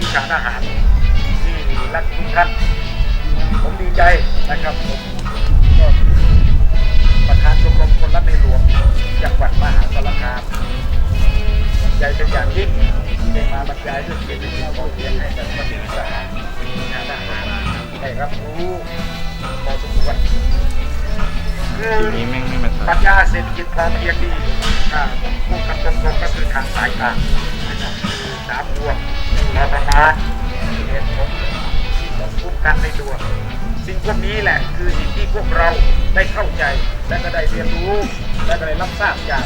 วิชาอาหารที่รักทุกท่าน ผมดีใจนะครับผมก็ประธานชมรมคนรักในหลวงจังหวัดมหาสารคามใจเป็นอย่างยิ่งที่ได้มาบรรยายเรื่องเศรษฐกิจพอเพียงให้กับนักศึกษางานทหารได้รับรู้พอสมควรคือทีนี้แม่งไม่มาปตัรัดชญาเศรษฐกิจพอเพียงดีอ่าพูดคำตรงๆก็คือทางสายกลางนะครับสามดวง รอประมาเหตุผลต้องคุ้มกันในตัว สิ่งพวกนี้แหละคือสิ่งที่พวกเราได้เข้าใจ และก็ได้เรียนรู้ และก็ได้รับทราบจาก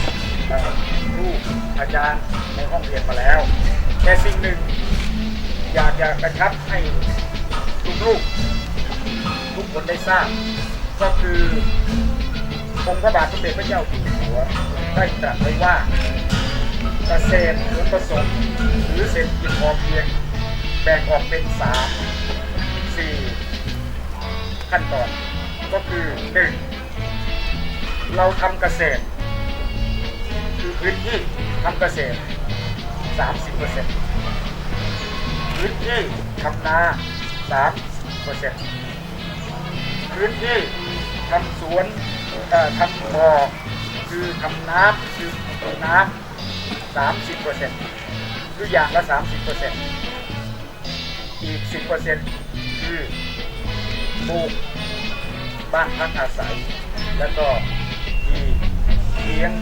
ครูอาจารย์ในห้องเรียนมาแล้ว แต่สิ่งหนึ่ง อยากจะกระชับให้ลูกๆทุกคนได้ทราบ ก็คือองค์พระบาทสมเด็จพระเจ้าอยู่หัวได้ตรัสไว้ว่า กษตรผลผสมหรือเศรษฐกิจพอเพียง แบ่งออกเป็นสามสี่ขั้นตอน ก็คือหนึ่งเราทำเกษตร คือพื้นที่ทำเกษตร 30เปอร์เซ็นต์พื้นที่ทำนา3เปอร์เซ็นต์พื้นที่ทำสวนเอ่ทำบ่อคือทำน้ำคือน้ำ 30เปอร์เซ็นต์คืออย่างละ 30เปอร์เซ็นต์อีก 10เปอร์เซ็นต์คือปลูกบ้านพักอาศัย แล้วก็มีเลี้ยง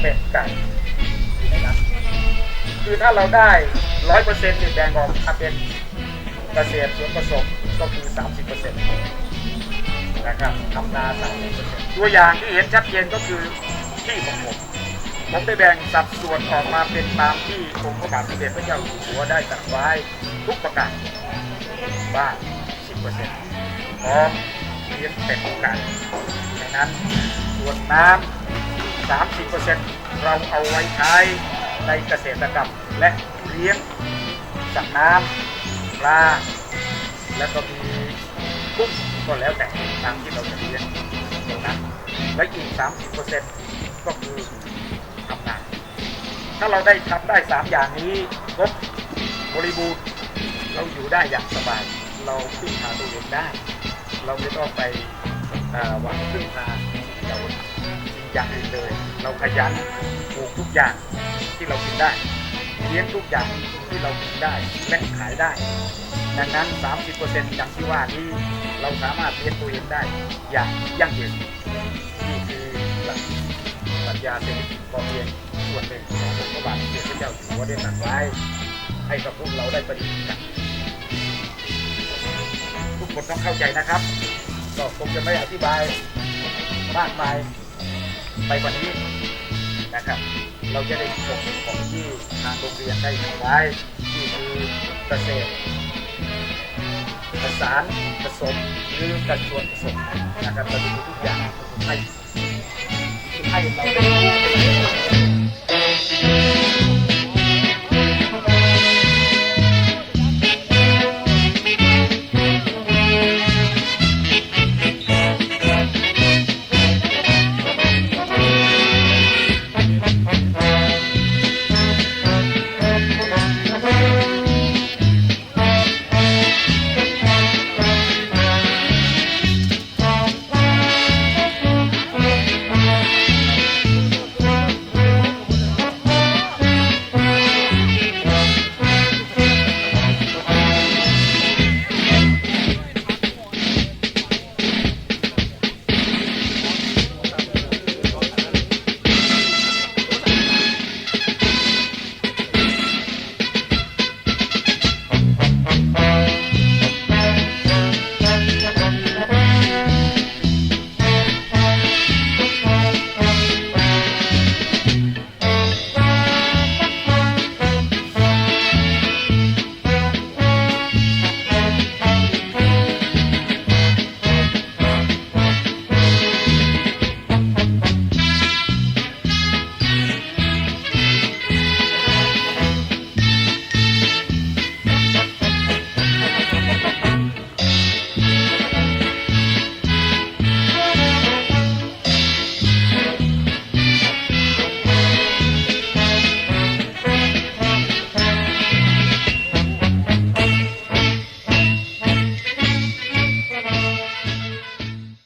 เป็ดไก่อยู่ในนั้นคือถ้าเราได้ร้อยเปอร์เซ็นต์นี่แบ่งออกมาเป็นเกษตรสวนผสมก็คือสามสิบเปอร์เซ็นต์นะครับทำนาสามสิบเปอร์เซ็นต์ตัวอย่างที่เห็นชัดเจนก็คือที่ของผม ผมได้แบ่งสัดส่วนออกมาเป็นตามที่องค์พระบาทสมเด็จพระเจ้าอยู่หัวได้ตรัสไว้ทุกประการว่าสิบเปอร์เซ็นต์พร้อมเลี้ยงเป็ดไก่ดังนั้นส่วนน้ำ 30%เราเอาไว้ใช้ในเกษตรกรรมและเลี้ยงสัตว์น้ำปลาแล้วก็มีกุ้งก็แล้วแต่ตามที่เราจะเลี้ยงตรงนั้นและอีก 30%ก็คือ ถ้าเราได้ทำได้ 3 อย่างนี้ครบบริบูรณ์เราอยู่ได้อย่างสบาย เราพึ่งพาตัวเองได้ เราไม่ต้องไปหวังพึ่งพาเราสิ่งอย่างอื่นเลย เราขยันปลูกทุกอย่างที่เรากินได้เลี้ยงทุกอย่างที่เรากินได้และขายได้ ดังนั้น 30%อย่างที่ว่านี้เราสามารถเลี้ยงตัวเองได้อย่างยั่งยืนนี่คือหลักปรัชญาเศรษฐกิจพอเพียง ส่วนหนึ่งขององค์พระบาทสมเด็จพระเจ้าอยู่หัวได้ตรัสไว้ให้กับพวกเราได้ปฏิบัติทุกคนต้องเข้าใจนะครับ ก็คงจะไม่อธิบายมากมายไปกว่านี้นะครับ เราจะได้ส่งของที่ทางโรงเรียนได้ทำไว้ที่คือเกษตรประสานผสมหรือการชวนผสมนะครับเราจะมีทุกอย่างให้ให้เรา